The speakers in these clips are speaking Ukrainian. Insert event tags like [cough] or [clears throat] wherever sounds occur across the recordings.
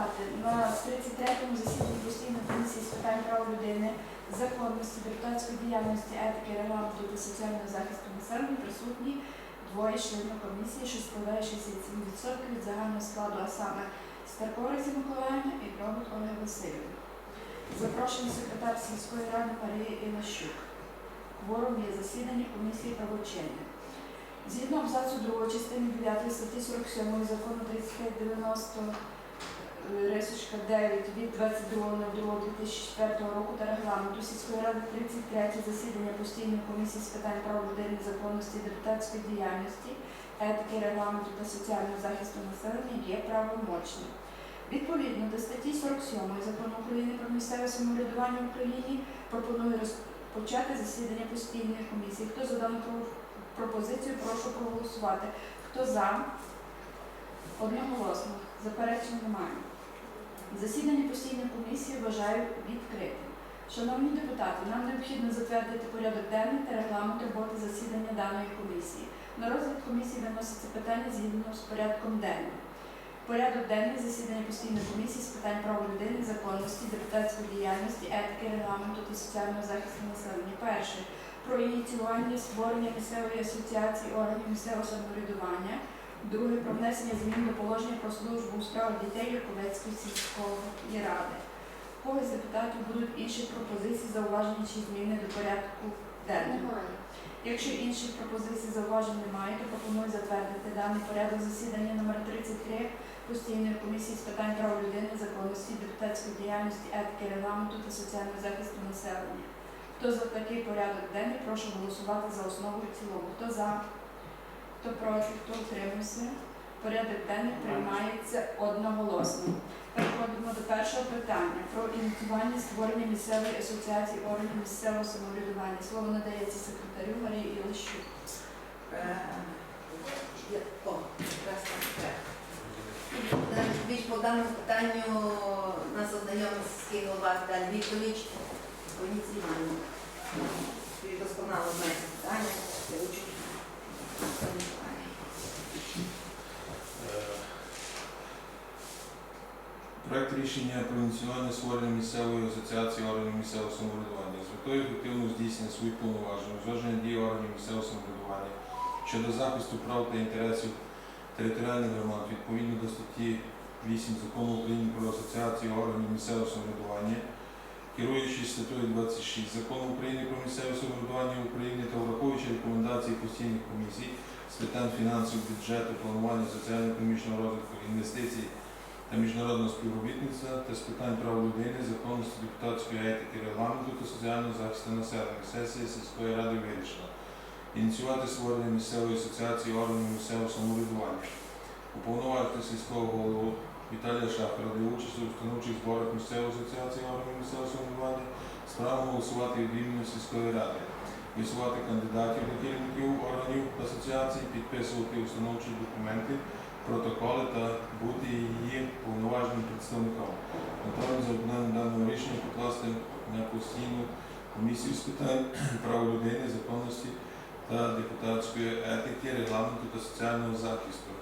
депутати, на 33-му засіданні постійної комісії з питань прав людини, законності, депутатської діяльності, етики, регламенту та соціального захисту населення присутні двоє членів комісії, що складає 67% від загального складу, а саме Старко Розі Миколаївна і Дробот Ольга Васильівна. Запрошений секретар сільської ради Марія Ілащук. Кворум є засідання комісії правочиння. Згідно абзацу 2 частини 9 статті 47 закону 3590 е, рисочка 9 від 22.02.2004 року та регламенту сільської ради 33 засідання постійної комісії з питань прав людини, законності, депутатської діяльності, етики, регламенту та соціального захисту населення є правомочним. Відповідно до статті 47 закону України про місцеве самоврядування в Україні пропоную розпочати засідання постійної комісії. Хто за дану пропозицію, прошу проголосувати. Хто за? Одноголосно. Заперечень немає. Засідання постійної комісії вважаю відкритим. Шановні депутати, нам необхідно затвердити порядок денний та регламент роботи засідання даної комісії. На розгляд комісії виноситься питання згідно з порядком денним. Порядок денний засідання постійної комісії з питань прав людини, законності, депутатської діяльності, етики, регламенту та соціального захисту населення. Перше про ініціювання створення місцевої асоціації органів місцевого самоврядування. Друге про внесення змін до положення про службу у справах дітей Яковецької сільської ради. У когось з депутатів будуть інші пропозиції, зауваження чи зміни до порядку денного. Якщо інших пропозицій зауважень немає, то пропоную затвердити даний порядок засідання номер 33 постійної комісії з питань прав людини, законності, депутатської діяльності, етики, регламенту та соціального захисту населення. Хто за такий порядок денний, прошу голосувати за основу і цілому. Хто за, хто проти, хто утримався. Порядок денний приймається одноголосно. Переходимо до першого питання про ініціювання створення місцевої асоціації органів місцевого самоврядування. Слово надається секретарю Марії Ілищук. Е, по даному питанню нас ознайомив сільський голова Віталій Вікторович по ініціюванню. Досконало знає питання. Е, Проект рішення про ініціювання створення місцевої асоціації органів місцевого самоврядування. З метою ефективного здійснення своїх повноважень, узгодження дій органів місцевого самоврядування щодо захисту прав та інтересів територіальних громад відповідно до статті 8 закону України про асоціацію органів місцевого самоврядування, керуючись статтею 26 закону України про місцеве самоврядування України та враховуючи рекомендації постійних комісій з питань фінансів, бюджету, планування соціально-економічного розвитку, інвестицій та міжнародного співробітництва та з питань прав людини, законності, депутатської етики, регламенту та соціального захисту населення. Сесія сільської ради вирішила ініціювати створення місцевої асоціації органів місцевого самоврядування, уповноважити сільського голову Віталія Шахара для участі у установчих зборах місцевої асоціації органів місцевого самоврядування з правом голосувати від імені сільської ради, висувати кандидатів до керівників органів асоціації, підписувати установчі документи, протоколи та бути її повноважним представником. Натомість за даного рішення покласти на постійну комісію з питань [clears throat] прав людини, законності та депутатської етики, регламенту та соціального захисту.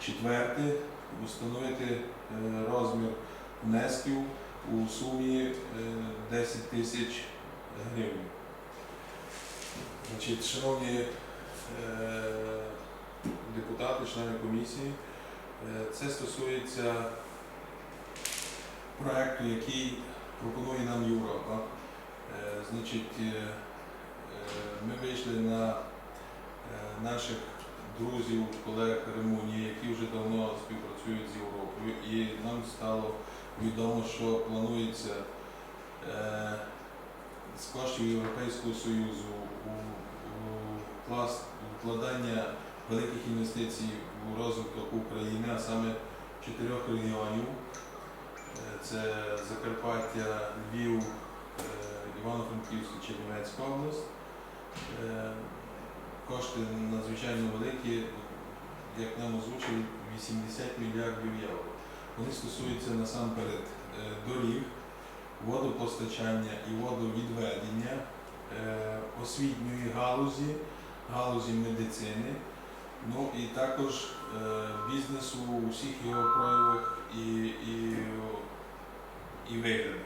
Четверте, встановити е, розмір внесків у сумі е, 10 тисяч гривень. Значить, шановні е, депутати, члени комісії, е, це стосується проекту, який пропонує нам Європа. Е, Значить, е, е, ми вийшли на е, наших друзів, колег Румунії, які вже давно співпрацюють з Європою, і нам стало відомо, що планується е, з коштів Європейського Союзу у, у клас вкладання великих інвестицій у розвиток України, а саме чотирьох регіонів. Е, Це Закарпаття, Львів, е, Івано-Франківська, Чернівецька область. Кошти надзвичайно великі, як нам озвучили, 80 мільярдів євро. Вони стосуються насамперед е, доріг, водопостачання і водовідведення, е, освітньої галузі, галузі медицини, Ну і також е, бізнесу у всіх його проявах і, і, і виглядах.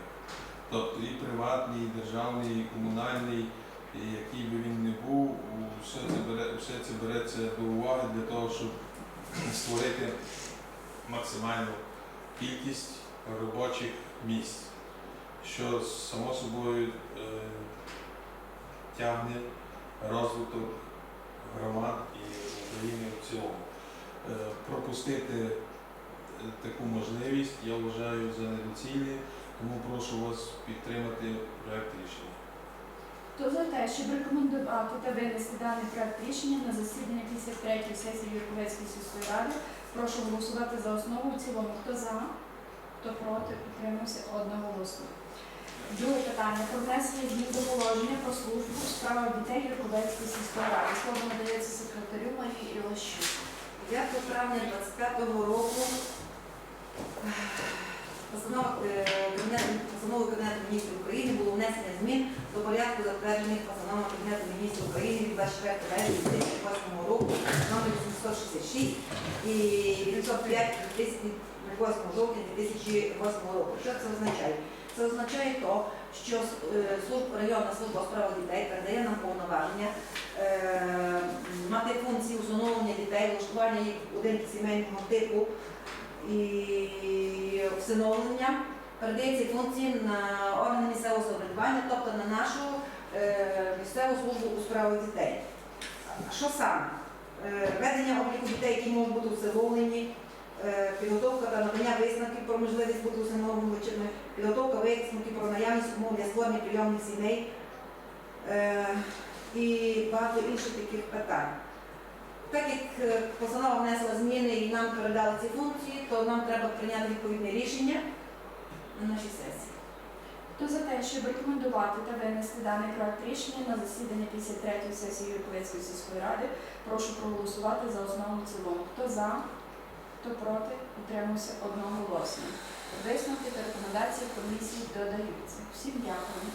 Тобто і приватний, і державний, і комунальний, і який би він не був, все це, бере, все це береться до уваги для того, щоб створити максимальну кількість робочих місць, що само собою е, тягне розвиток громад і України в цілому. Е, Пропустити е, таку можливість я вважаю за недоцільне, тому прошу вас підтримати проект рішення. Хто за те, щоб рекомендувати та винести даний проект рішення на засідання 53-ї сесії Юрковецької сільської ради, прошу голосувати за основу в цілому. Хто за, хто проти, підтримався одноголосно. Друге питання про внесення змін до положення про службу у справах дітей Юрковецької сільської ради. Слово надається секретарю Марії Ілощук. 9 травня 25 року е, Кабінету- міністрів України було внесення змін до порядку затверджених постановами Кабінету міністрів України від 24 вересня 2008 року номер 866 і 905 8 жовтня 2008 року. Що це означає? Це означає то, що е, служба, районна служба у справах дітей передає нам повноваження е, мати функції усиновлення дітей, влаштування їх будинки сімейного типу і всиновлення. Передає ці функції на органи місцевого самоврядування, тобто на нашу е, місцеву службу у справах дітей. Що саме? Е, Ведення обліку дітей, які можуть бути усиновлені, е, підготовка та надання висновків про можливість бути усиновлювачами, підготовка висновків про наявність умов для створення прийомних сімей е, і багато інших таких питань. Так як е, постанова внесла нам передали ці функції, то нам треба прийняти відповідне рішення на нашій сесії. Хто за те, щоб рекомендувати та винести даний проект рішення на засідання 53-ї сесії Юрковецької сільської ради, прошу проголосувати за основу в цілому. Хто за, хто проти, утримався одноголосно. Висновки та рекомендації комісії додаються. Всім дякую.